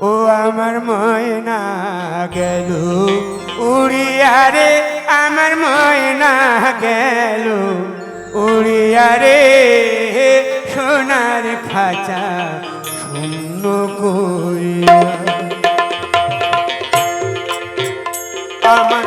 ও আমার ময়না গেল। উড়িয়ারে আমার ময়না গেল। উড়িয়ারে সোনার খাঁচা শূন্য করিয়া আমার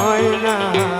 হয় না।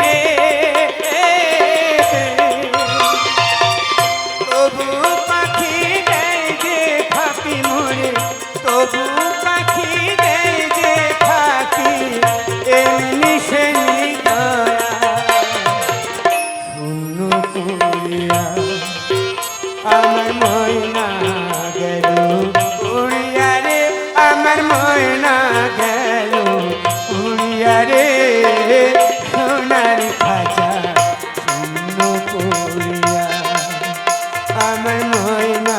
আমার ময়না উড়িয়া রে আমার ময়না উড়িয়া রে। আমার ময়না